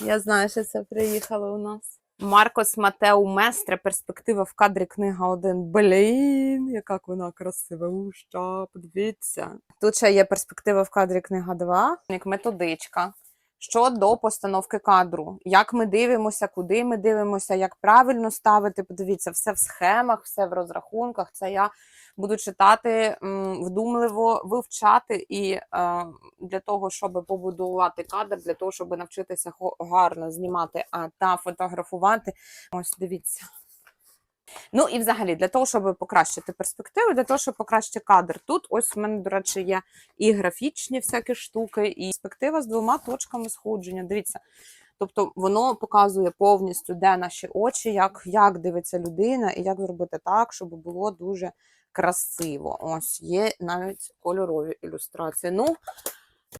Я знаю, що це приїхало у нас. Маркос Матеу Местре, перспектива в кадрі книга 1. Блін, яка вона красива. Уща, подивіться. Тут ще є перспектива в кадрі книга 2, як методичка. Щодо постановки кадру, як ми дивимося, куди ми дивимося, як правильно ставити. Подивіться, все в схемах, все в розрахунках. Це я буду читати вдумливо, вивчати і е, для того, щоб побудувати кадр, для того, щоб навчитися гарно знімати та фотографувати. Ось дивіться. Ну і взагалі, для того, щоб покращити перспективу, для того, щоб покращити кадр. Тут ось в мене, до речі, є і графічні всякі штуки, і перспектива з двома точками сходження. Дивіться. Тобто воно показує повністю, де наші очі, як, як дивиться людина, і як зробити так, щоб було дуже красиво. Ось є навіть кольорові ілюстрації. Ну,